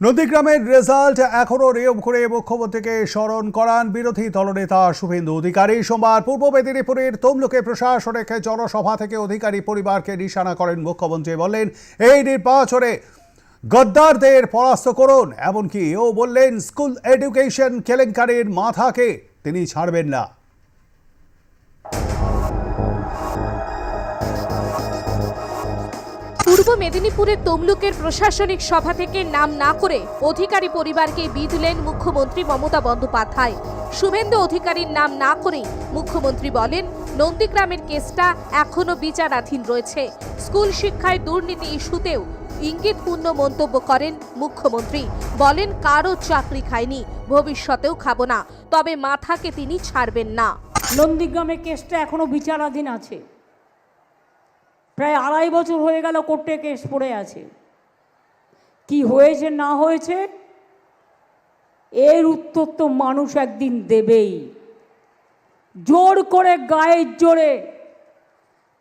নন্দীগ্রামের রেজাল্ট এখনও রেয়ব করে মুখ্যমন্ত্রীকে স্মরণ করান বিরোধী দলনেতা শুভেন্দু অধিকারী। সোমবার পূর্ব মেদিনীপুরের তমলুকে প্রশাসনিক জনসভা থেকে অধিকারী পরিবারকে নিশানা করেন মুখ্যমন্ত্রী। বললেন, এই নির্বাচনে গদ্দারদের পরাস্ত করুন। এমনকি ও বললেন, স্কুল এডুকেশন কেলেঙ্কারির মাথাকে তিনি ছাড়বেন না। মেদিনীপুরের তমলুকের প্রশাসনিক সভা থেকে নাম না করে অধিকারী পরিবারকে বিধলেন মুখ্যমন্ত্রী মমতা বন্দ্যোপাধ্যায়। শুভেন্দু অধিকারীর নাম না করেই মুখ্যমন্ত্রী বলেন, নন্দীগ্রামের কেসটা এখনও বিচারাধীন রয়েছে। স্কুল শিক্ষায় দুর্নীতি ইস্যুতেও ইঙ্গিতপূর্ণ মন্তব্য করেন মুখ্যমন্ত্রী। বলেন কারও চাকরি খায়নি ভবিষ্যতেও খাব না, তবে মাথাকে তিনি ছাড়বেন না। নন্দীগ্রামের কেসটা এখনও বিচারাধীন আছে। প্রায় আড়াই বছর হয়ে গেল কোর্টে কেস পড়ে আছে। কি হয়েছে, না হয়েছে, এর উত্তর তো মানুষ একদিন দেবেই। জোর করে, গায়ের জোরে,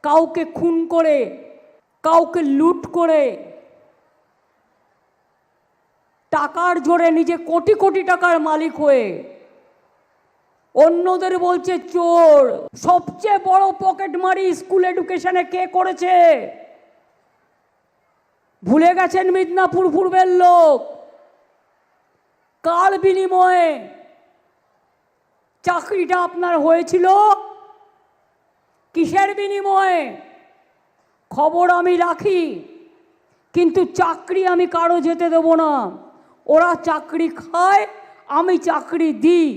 কাউকে খুন করে, কাউকে লুট করে, টাকার জোরে নিজে কোটি কোটি টাকার মালিক হয়ে অন্যদের বলছে, চোর, সবচেয়ে বড় পকেট মারি স্কুল এডুকেশনে কে করেছে? ভুলে গেছেন মিদনাপুর পূর্বের লোক। কার বিনিময়ে চাকরিটা আপনার হয়েছিল? কিসের বিনিময়ে? খবর আমি রাখি, কিন্তু চাকরি আমি কারও যেতে দেবো না। ওরা চাকরি খায়, আমি চাকরি দিই।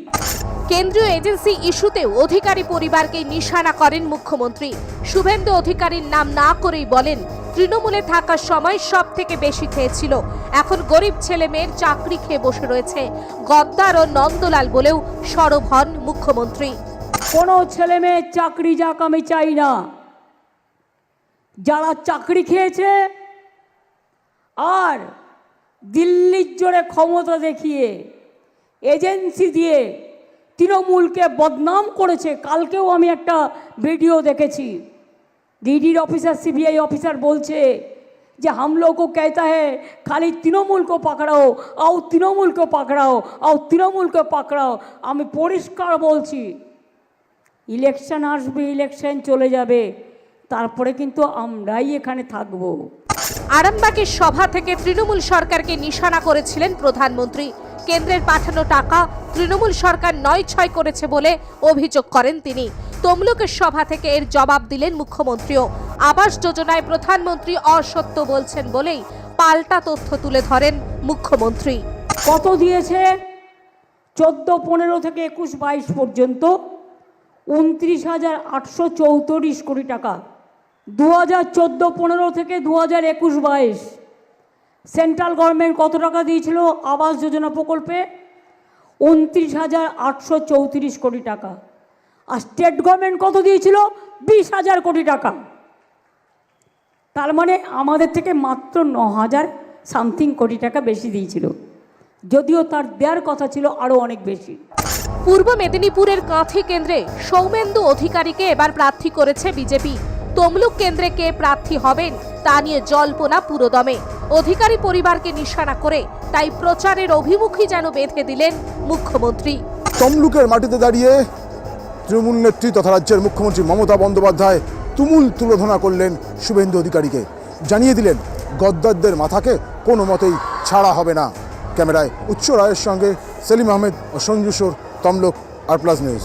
কেন্দ্রীয় এজেন্সি ইস্যুতেও অধিকারী পরিবারকে নিশানা করেন মুখ্যমন্ত্রী। শুভেন্দু অধিকারীর নাম না করেই বলেন, তৃণমূলে থাকার সময় সব থেকে বেশি খেয়েছিল। এখন গরিব ছেলে মেয়ের চাকরি খেয়ে বসে রয়েছে। গদ্দার ও নন্দলাল বলেও সরব হন মুখ্যমন্ত্রী। কোনো ছেলে মেয়ের চাকরি যাক আমি চাই না। যারা চাকরি খেয়েছে আর দিল্লির জোরে ক্ষমতা দেখিয়ে এজেন্সি দিয়ে তৃণমূলকে বদনাম করেছে কালকেও আমি একটা ভিডিও দেখেছি ডিডির অফিসার সিবিআই অফিসার বলছে যে हम लोग को कहता है खाली তৃণমূল को पकड़ाओ आओ তৃণমূল को पकड़ाओ आओ তৃণমূল को पकड़ाओ আমি পরিষ্কার বলছি ইলেকশন আসবে ইলেকশন চলে যাবে তারপরে কিন্তু আমরাই এখানে থাকবো আরামবাগের সভা থেকে তৃণমূল সরকারকে নিশানা করেছিলেন প্রধানমন্ত্রী। কেন্দ্রের পাঠানো টাকা তৃণমূল সরকার নয় ছয় করেছে বলে অভিযোগ করেন তিনি। তমলুকের সভা থেকে এর জবাব দিলেন মুখ্যমন্ত্রীও। আবাস যোজনায় প্রধানমন্ত্রী অসত্য বলছেন বলেই পাল্টা তথ্য তুলে ধরেন মুখ্যমন্ত্রী। কত দিয়েছে? চোদ্দ পনেরো থেকে একুশ বাইশ পর্যন্ত। উনত্রিশ হাজার আটশো চৌত্রিশ কোটি টাকা। দু হাজার চোদ্দ, পনেরো থেকে দু হাজার একুশ, বাইশ, সেন্ট্রাল গভর্নমেন্ট কত টাকা দিয়েছিল? আবাস যোজনা প্রকল্পে উনত্রিশ হাজার আটশো চৌত্রিশ কোটি টাকা। আর স্টেট গভর্নমেন্ট কত দিয়েছিল? বিশ হাজার কোটি টাকা। তার মানে আমাদের থেকে মাত্র ন হাজার সামথিং কোটি টাকা বেশি দিয়েছিল। যদিও তার দেওয়ার কথা ছিল আরও অনেক বেশি। পূর্ব মেদিনীপুরের কাঁথি কেন্দ্রে সৌমেন্দু অধিকারীকে এবার প্রার্থী করেছে বিজেপি। তমলুক কেন্দ্রে কে প্রার্থী হবেন, তা নিয়ে জল্পনা পুরোদমে। অধিকারী পরিবারকে নিশানা করে, তাই প্রচারের অভিমুখী যেন বেঁধে দিলেন মুখ্যমন্ত্রী। তমলুকের মাটিতে দাঁড়িয়ে তৃণমূল নেত্রী তথা রাজ্যের মুখ্যমন্ত্রী মমতা বন্দ্যোপাধ্যায় তুমুল তুলোধনা করলেন শুভেন্দু অধিকারীকে। জানিয়ে দিলেন, গদ্দারদের মাথাকে কোনো মতেই ছাড়া হবে না। ক্যামেরায় উচ্চ রায়ের সঙ্গে সেলিম আহমেদ ও Sanju Sor, Tamluk R plus news.